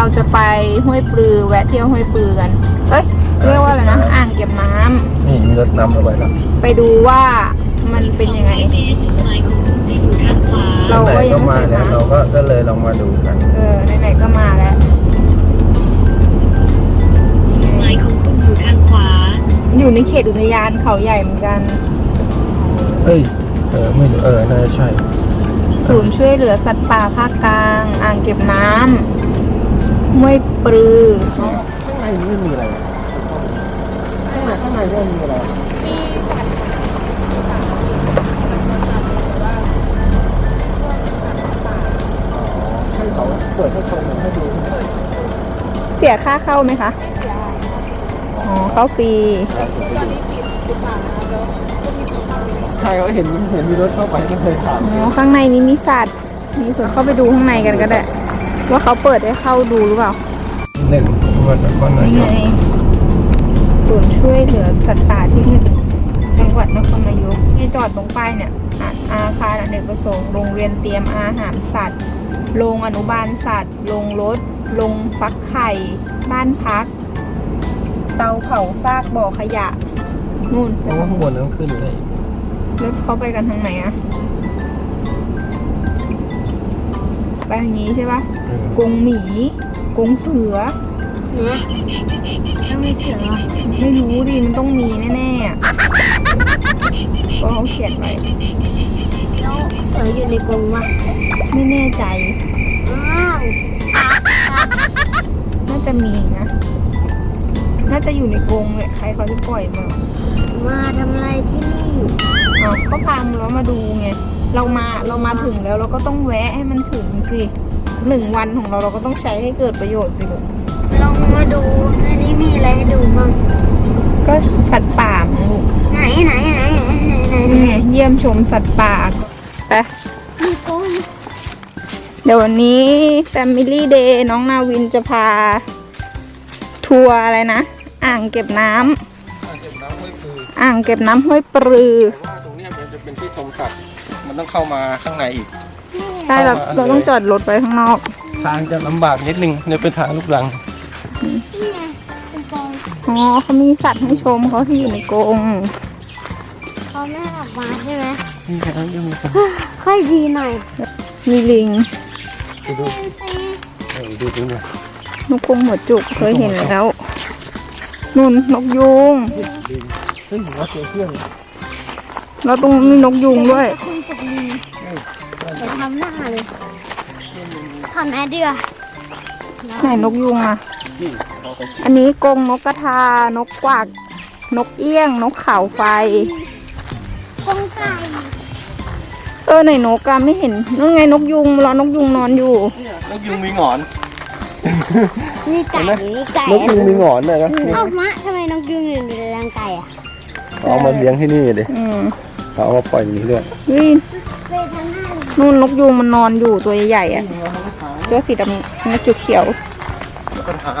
เราจะไปห้วยปลือแวะเที่ยวห้วยปลือกัน เอ้ย เรียกว่าอะไรนะ อ่างเก็บน้ำ นี่มีรถนำเราไปแล้วไปดูว่ามันเป็นยังไงจุดหมายของคุณจะอยู่ทางขวา เราไหนก็ยัก็งไม่มาเคยแล้วมาเราก็ก็เลยลองมาดูกัน เออ ไหนๆก็มาแล้ว จุดหมายของคุณอยู่ทางขวา อยู่ในเขตอุทยานเขาใหญ่เหมือนกัน เอ้ย เออไม่รู้เออ น่าจะใช่ ศูนย์ช่วยเหลือสัตว์ป่าภาคกลาง อ่างเก็บน้ำ ห้วยปลือ ข้างในไม่มีอะไรข้างในข้างในไม่มีอะไรให้เขาเปิดให้ชมให้ดูเสียค่าเข้าไหมคะ อ๋อ เข้าฟรี ใช่เขาเห็นเห็นมีรถเข้าไปก็เลยถาม อ๋อ ข้างในนี้มีสัตว์ นี่เผื่อเข้าไปดูข้างในกันก็ได้ ว่าเขาเปิดให้เข้าดูหรือเปล่าหนึ่งวันนครนายนี่กไงศูนย์ช่วยเหลือสัตว์ป่าที่หนึ่งจังหวัดนครนายกให้จอดตรงป้ายเนี่ยอาอาคารอเนกประสงค์โรงเรียนเตรียมอาหารสัตว์โรงอนุบาลสัตว์โรงรถโรงฟักไข่ บ้านพัก เตาเผาซากบ่อขยะ นู่นเพราะว่าข้างบนต้องขึ้นเลยแล้วเขาไปกันทางไหนอะ ไปทางนี้ใช่ปะเออกรงหมีกรงเสือ เนี่ยต้องมีเสียงอะไม่รู้ดิมันต้องมีแน่ๆอะเพราะเขาเขียนไว้แล้วเสืออยู่ในกรงวะไม่แน่ใจ อ้าวน่าจะมีนะ น่าจะอยู่ในกรงแหละใครเขาจะปล่อยมามาทำอะไรที่นี่ อ๋อก็พาเรามาดูไง เรามาเรามาถึงแล้วเราก็ต้องแวะให้มันถึงสิหนึ่งวันของเราเราก็ต้องใช้ให้เกิดประโยชน์สิลูกลองมาดูในนี้มีอะไรให้ดูบ้างก็สัตว์ป่ามั้งลูกไหนไหนไหนไหนไหนไหนนี่ไงเยี่ยมชมสัตว์ป่าไปมีกรงเดี๋ยววันนี้ Family Day น้องนาวินจะพา ทัวร์อะไรนะ อ่างเก็บน้ำอ่างเก็บน้ำห้วยคืออ่างเก็บน้ำห้วยปรือแต่ว่าตรงเนี้ยมันจะเป็นที่ชมสัตว์ มันต้องเข้ามาข้างในอีก ใช่เราเข้ามา เราต้องจอดรถไว้ข้างนอก ทางจะลำบากนิดนึงเนี่ยเป็นทางลูกรัง นี่ไงเป็นกรงอ๋อเขามีสัตว์ให้ชมเขาที่อยู่ในกรงเขาไม่ให้ออกมาใช่ไหมนี่แค่นั้นยังมีคนค่อยดีหน่อยมีลิงดูดูเออดูดูเนี่ยนกกรงหัวจุกเคยเห็นแล้วนุ่นนกยุงเฮ้ยว่าเจอเพื่อนแล้วตรงนี้มีนกยุงด้วยคุ ณกับลิงเดี๋ยวทำหน้าเลยทำแอดเดือไหนนกยุงอะนี่เขาไปอันนี้กรงนกกระทานกกวัก นกเอี้ยง นกเขาไฟกรงไก่เออไหนนกอะไม่เห็นนั่นไงนกยุงรอนกยุงนอนอยู่เนี่ยนกยุงมีหงอน มีไก่มีไก่นกยุงมีหงอนเลยนะเอ้ามะทำไมนกยุงอยู่ในรังไก่อะเอามาเลี้ยงที่นี่เลยอืม เอามาปล่อยอย่างนี้ด้วยวิไปทางหน้าเลยนู่นนกยุงมันนอนอยู่ตัวใหญ่ๆอะตัวสีดำนกเขียวปัญหา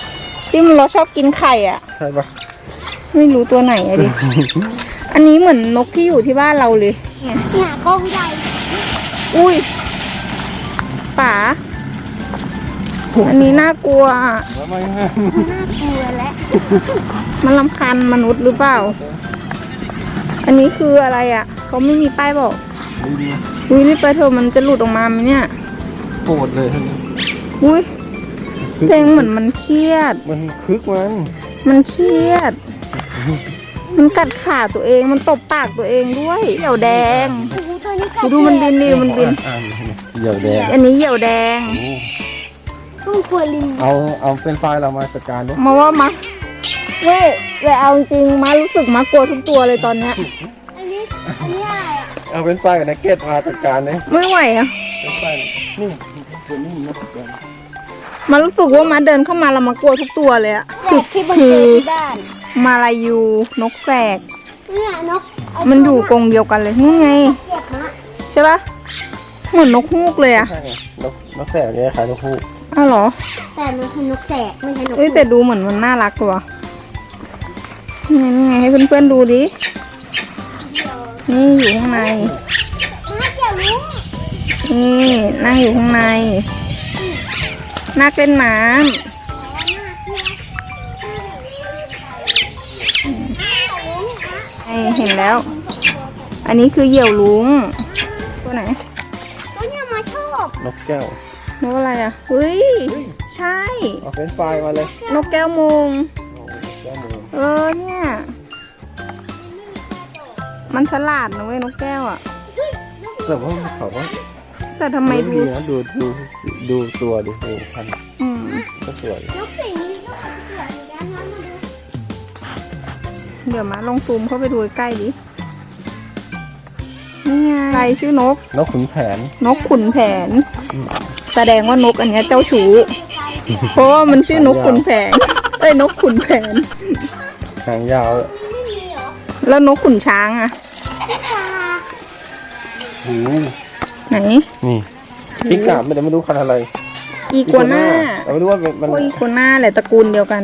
ๆที่มันเราชอบกินไข่อะ ใช่ปะไม่รู้ตัวไหนอะดิ อันนี้เหมือนนกที่อยู่ที่บ้านเราเลย เนี่ยเนี่ยกรงใหญ่ อุ้ยป๋า อันนี้น่ากลัวอะแล้วไม่น่ากลัวและ มันลำคาญมนุษย์หรือเปล่า อันนี้คืออะไรอะ เขาไม่มีป้ายบอกดีอุ้ยรีบไปเถอะมันจะหลุดออกมาไหมเนี่ยโกรธเลยท่านอุ้ยเพลงเหมือนมันเครียด มันคึกมันมันเครียด มันกัดขาตัวเองมันตบปากตัวเองด้วยเหยี่ยวแดงโอ้โหตัวนี้ไก่ดูมันบินดิมันบิน อ่านเหยี่ยวแดงอันนี้เหยี่ยวแดงต้องกลัวลิงเอาเอาเป็นไฟล์เรามาจัดการด้วยมาว่ามา เว้ยแต่เอาจริงๆมารู้สึกมากลัวทุกตัวเลยตอนเนี้ย อันนี้ อันนี้อะไรอะเอาเป็นไฟล์กับนักเก็ตมาจัดการเลยไม่ไหวอะเป็นไฟล์นี่ตัวนี้มีนักเก็ตมารู้สึกว่ามาเดินเข้ามาแล้วมากลัวทุกตัวเลยอะแจกที่บังเจอที่บ้านมาลายูนกแสก เนี่ยนกเามันอยู่กรงเดียวกันเลยนู่นไง เก็บมะใช่ปะเหมือนนกฮูกเลยอะใช่ไงนกนกแสกเนี่ยคล้ายนกฮูกอ้าวเหรอ แต่มันคือนกแสกไม่ใช่นกเอ้ยแต่ดูเหมือนมันน่ารักตัว นี่ไงให้เพื่อนๆดูดิ นี่อยู่ข้างในมาเกี่ยวลุงนี่นั่งอยู่ข้างในนาคเล่นน้ำไอเห็นแล้ว อันนี้คือเหยี่ยวลุง ตัวไหน ตัวเนี้ยมาชอบ นกแก้วนกอะไรอะเฮ้ย ใช่ เอาเฟรนช์ฟรายมาเลย นกแก้วมงโอ้แก้วมือเออเนี่ย มันฉลาดนะเว้ยนกแก้วอะ แต่ว่าเขาก็แต่ทำไมดู ดีนะดูดูดูตัวดิดูพันธุ์อืมก็สวย นกสีนี้ก็สวยเหมือนกันนะมาดูเดี๋ยวมาลองซูมเข้าไปดูใกล้ๆดิ นี่ไงอะไรชื่อนก นกขุนแผน นกขุนแผนแสดงว่านกอันเนี้ยเจ้าชู้เพราะว่ามันชื่อนกขุนแผน เอ้ยนกขุนแผน หางยาวไม่มีเหรอ แล้วนกขุนช้างอะพี่ปลาหูไหน นี่พิกาบไม่ได้ไม่รู้พันธุ์อะไรอีกัวน่าเราไม่รู้ว่ามันมันโอ้ยอีกัวน่าแหละตระกูลเดียวกัน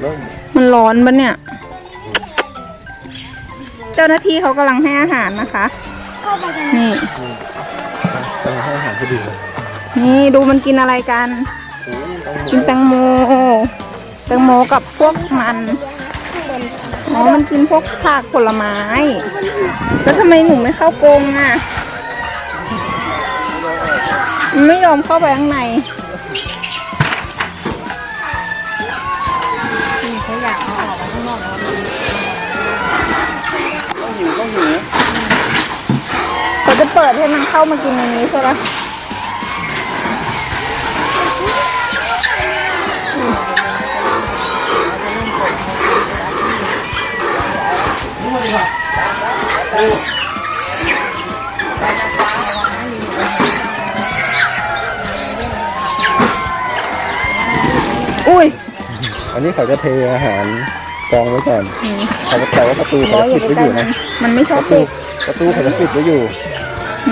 เริ่มมันร้อนปะเนี่ย เจ้าหน้าที่เขากำลังให้อาหารนะคะเข้าไปกันนี่ต้องให้อาหารพอดีเลยนี่ดูมันกินอะไรกัน กินแตงโม แตงโมกับพวกมัน อ๋อ มันกินพวกผักผลไม้ แล้วทำไมหนูไม่เข้ากรงอะมันไม่ยอมเข้าไปข้างในเขาอยากเอาออกมาข้างนอกแล้วต้องหิวต้องหิวเขาจะเปิดให้มันเข้ามากินในนี้ใช่ไห อุ้ย อันนี้เขาจะเทอาหารกองไว้ก่อนเขาจะแต่ว่าประตูร้เขาอยอจะย่าปิดไปไว้ใกอล้ยู่มันะนมันไม่ชอบประตูเด็กประตูเขาจะปิดไว้อยู่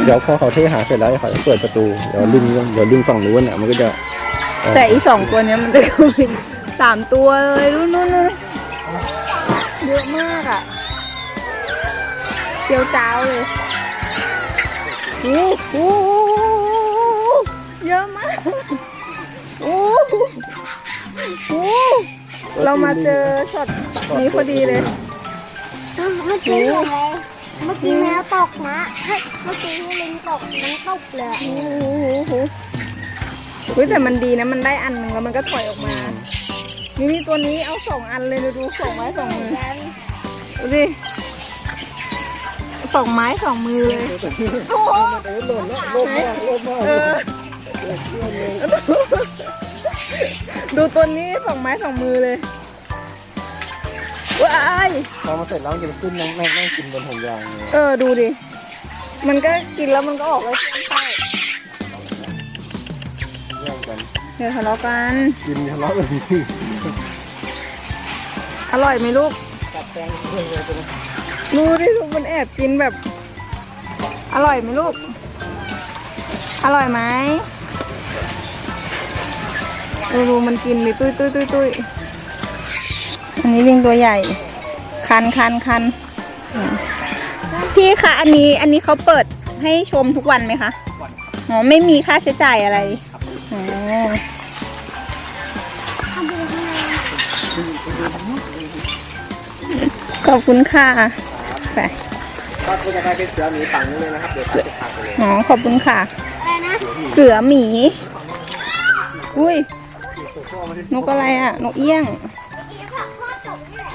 เดี๋ยวพอเขาเทอาหารเสร็จแล้วเขาจะเปิดประตู เดี๋ยวลิงเดี๋ยวลิงฝั่งนู้นเนี่ยมันก็จะเอ่อแต่อีสองตัวเนี้ยมันจะเข้าไปสามตัวเลยนู่นนู่นนู่นเยอะมากอะ เจียวจ้าวเลยโอ้โหเยอะมากโอ้โหโอ้โหเรามาเจอช็อตนี้พอดีเลยเมื่อกี้อะไรเมื่อกี้แมวตกนะเฮ้ยเมื่อกี้ลิงตกมันตกเลยโอ้โหโอ้โหเฮ้ยแต่มันดีนะมันได้อันหนึ่งแล้วมันก็ถอยออกมานี่นี่ตัวนี้เอาสองอันเลยดูดูสองไม้สองมือดูดิ สองไม้สองมือเลยเออดูตัวนี้สองไม้สองมือเลยว้ายพอมาเสร็จแล้วมันจะขึ้นนั่งนั่งนั่งกินบนห่วงยางเนี่ยเออดูดิ มันก็กินแล้วมันก็ออกไว้เพื่อนเข้าแย่งกันเดี๋ยวทะเลาะกัน กินทะเลาะกันอร่อยไหมลูกดู ดูดิลูกมันแอบกินแบบ อร่อยไหมลูก อร่อยไหมดูดูมันกินดิตุ้ยตุ้ยตุ้ยตุ้ยอันนี้ลิงตัวใหญ่ คันคันคันพี่คะอันนี้อันนี้เขาเปิดให้ชมทุกวันไหมคะอ๋อไม่มีค่าใช้จ่ายอะไรอ๋อขอบคุณค่ะ ไปถ้าคุณจะได้เป็นเสือหมีฝั่งนี้เลยนะครับ เดี๋ยวตัดจะตัดไปเลยอ๋อ ขอบคุณค่ะ อะไรนะ เสือหมี อุ้ย นกอะไรอะ นกเอี้ยงอีกผักข้อตกนี่แหละ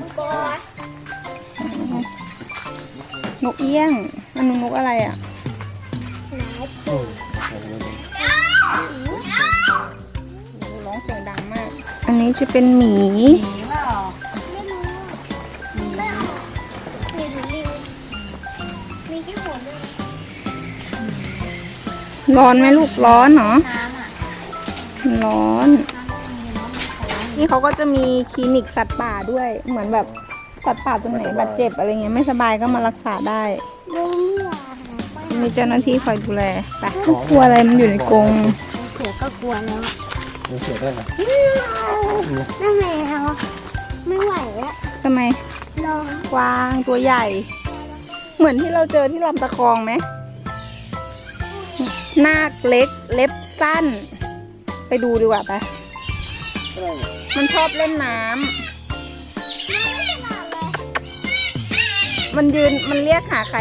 มันโกยนกเอี้ยงอันนู้นนกอะไรอะ โอ้ร้องเสียงดังมาก อันนี้จะเป็นหมีไม่ ร้อนไหมลูกร้อนเหรอน้ำอะร้อน นี่เขาก็จะมีคลินิกสัตว์ป่าด้วย เหมือนแบบสัตว์ป่าตัวไหนบาดเจ็บอะไรเงี้ยไม่สบายก็มารักษาได้ลุงเหรอมีเจ้าหน้าที่คอยดูแลไปกลัวอะไรมันอยู่ในกรงเสือก็กลัวแล้วอะมีเสือได้ไหมนั่นไงเราไม่ไหวแล้วทำไมรอกวางตัวใหญ่ เหมือนที่เราเจอที่ลำตะคองไหม นาคเล็กเล็บสั้น ไปดูดีกว่าปะมันชอบเล่นน้ำมันยืนมันเรียกหาใคร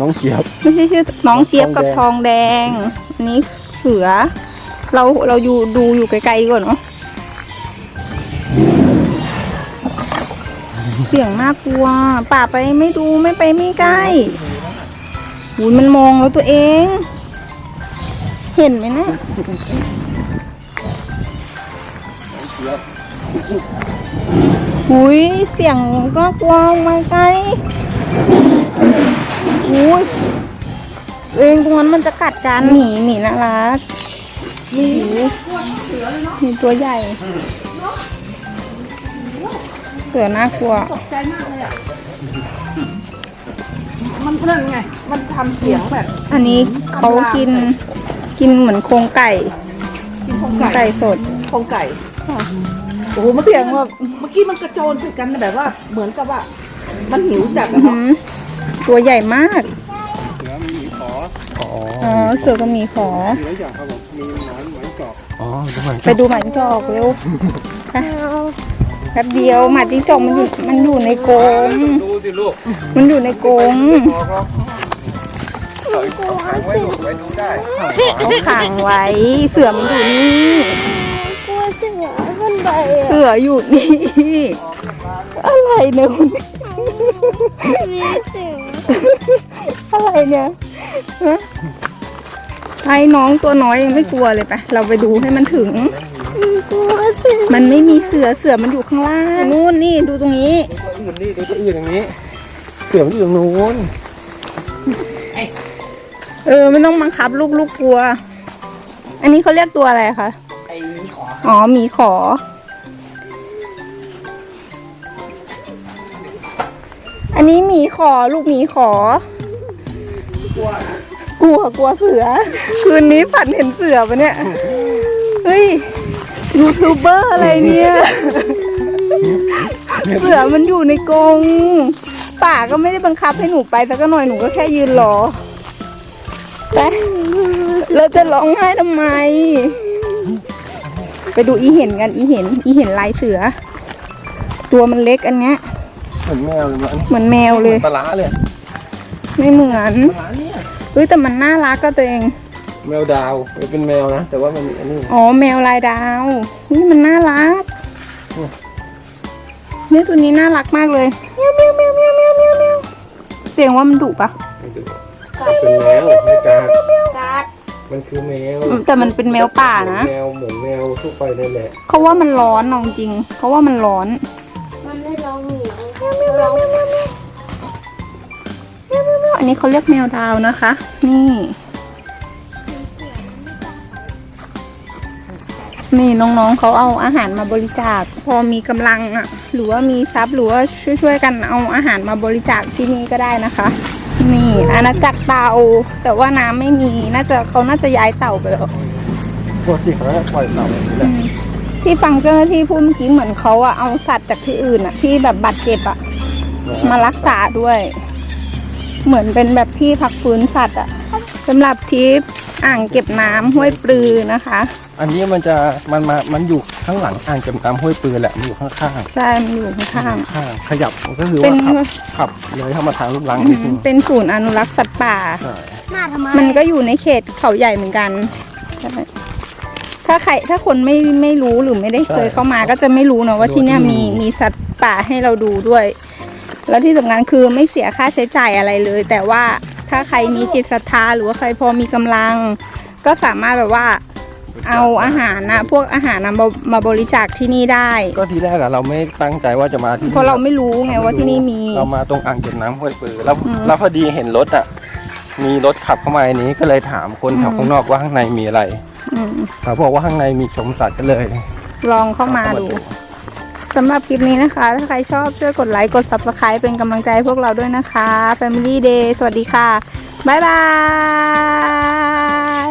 น้องเจี๊ยบไม่ใช่ชื่อน้องเจี๊ยบกับททอองงแดแดง อันนี้เสือ เราเราอยู่ดูอยู่ไกลๆก่อนเนาะเสียงน่ากลัว ป่าไปไม่ดูไม่ไปไม่ใกล้ หูมันมองแล้วตัวเอง เห็นไหมนะหุยเสียงน่ากลัวมาไกลหุยเองตรงนั้นมันจะกัดกันหมีหมีน่ารักมีมีตัวใหญ่ เสือน่ากลัวใจมากเลยอะ มันนั่นไง มันทำเสียงแบบอันนี้เขากินกินเหมือนโครงไก่กินโครงไก่ไก่สด โครงไก่โอ้โหมันเสียงแบบเมื่อกี้มันกระโจนใส่กันแบบว่า เหมือนกับว่า มันหิวจัดอื้อะอหืเนาะอตัวใหญ่มากเสือมีขออ๋ออ๋อเสือก็มีขอมีหลายอย่างครับผมมีหนอนหมายจอกอ๋อดูหมายจไปอกดูหมาจิ้งจอกเร็วไป แป๊บเดียวหมาจิ้งจอกมันอยู่มันอยู่ในกรงดูสิลูกมันอยู่ในกรงบอกหรอกถอยขังไว้ลูกไว้ดูได้เขาขังไว้ เสือมันอยู่นี่กลัวเสือขึ้นไปอะเสืออยู่นี่อะไรเนี่ยคุณมีเสืออะไรเนี่ยฮะไอ้น้องตัวน้อยยังไม่กลัวเลยปะเราไปดูให้มันถึงกลัวเสือ มันไม่มีเสือเสือมันอยู่ข้างล่างนู่นนี่ดูตรงนี้ตัวอื่นนี่ดูตัวอื่นอย่างนี้ เสือมันอยู่ตรงนู้นเออไม่ต้องบังคับลูกลูกกลัว อันนี้เขาเรียกตัวอะไรคะไอ้ขออ๋อหมีขอ อันนี้หมีขอลูกหมีขอกลัวกลัวกลัวเสือ คืนนี้ฝันเห็นเสือปะเนี่ยเฮ้ย ยูทูบเบอร์อะไรเนี่ยเสือมันอยู่ในกรงป่าก็ไม่ได้บังคับให้หนูไปสักหน่อยหนูก็แค่ยืนรอไปเราจะร้องไห้ทำไม ไปดูอีเห็นกันอีเห็น อีเห็นลายเสือ ตัวมันเล็กอันเนี้ยเหมือนแมวเลยมันเหมือนแมวเลยปลาร้าเลย ไม่เหมือนปลาร้าเนี่ยเฮ้ยแต่มันน่ารักก็ตัวเอง แมวดาวเป็นแมวนะ แต่ว่ามันมีอันนี้อ๋อแมวลายดาว นี่มันน่ารักเนี่ยตัวนี้น่ารักมากเลยเมียวเมียวเมียวเมียวเมียวเมียวเมียวเสียงว่ามันดุปะไม่ดูเป็นแมวไม่กาดกัดมันคือแมวอืมแต่มันเป็นแมวป่านะแมวเหมือนแมวทั่วไปนั่นแหละ เขาว่ามันร้อนเอาจริงเขาว่ามันร้อน มันได้ร้องเหมียวร้องอันนี้เขาเรียกแมวดาวนะคะ นี่ นี่น้องๆเขาเอาอาหารมาบริจาค พอมีกำลังอะ หรือว่ามีทรัพย์หรือว่าช่วยๆกันเอาอาหารมาบริจาคที่นี่ก็ได้นะคะ นี่อาณาจักรเต่าแต่ว่าน้ำไม่มีน่าจะเขาน่าจะย้ายเต่าไปแล้วปกติเขาจะปล่อยเต่าแบบนี้แหละที่ฟังเจ้าหน้าที่พูดเมื่อกี้เหมือนเขาอะเอาสัตว์จากที่อื่นอะที่แบบบาดเจ็บอะมารักษาด้วย เหมือนเป็นแบบที่พักฟื้นสัตว์อะสำหรับทริปอ่างเก็บน้ำห้วยปลือนะคะ อันนี้มันจะมันมามันอยู่ข้างหลังอ่างเก็บน้ำห้วยปืนแหละมันอยู่ข้างๆข้างใช่มันอยู่ข้าง ข้างขยับก็คือเป็ว่านขับขับเลยเข้ามาทางลูกลังๆนิดนึงเป็นศูนย์อนุรักษ์สัตว์ป่า ใช่หน้าทำไมมันก็อยู่ในเขตเขาใหญ่เหมือนกันใช่ถ้าใครถ้าคนไม่ไม่รู้หรือไม่ได้เคยเข้ามาก็จะไม่รู้นะว่าที่เนี่ยมีมีสัตว์ป่าให้เราดูด้วย แล้วที่สำคัญคือไม่เสียค่าใช้จ่ายอะไรเลย แต่ว่าถ้าใครมีจิตศรัทธาหรือว่าใครพอมีกำลัง ก็สามารถแบบว่า เอาอาหารนะพวกอาหารนะมามาบริจาคที่นี่ได้ ก็ทีแรกอะเราไม่ตั้งใจว่าจะมาที่นี่เพราะเราไม่รู้ไงว่าที่นี่มี เรามาตรงอ่างเก็บน้ำห้วยปืนแล้วอืม แล้วพอดีเห็นรถอะมีรถขับเข้ามาในนี้ก็เลยถามคนแถวอืมข้างนอกว่าข้างในมีอะไรอืมเขาบอกว่าข้างในมีชมสัตว์ก็เลยลองเข้ามาดูสำหรับคลิปนี้นะคะ ถ้าใครชอบช่วยกดไลค์กด subscribe เป็นกำลังใจให้พวกเราด้วยนะคะ Family Day สวัสดีค่ะ บ๊ายบาย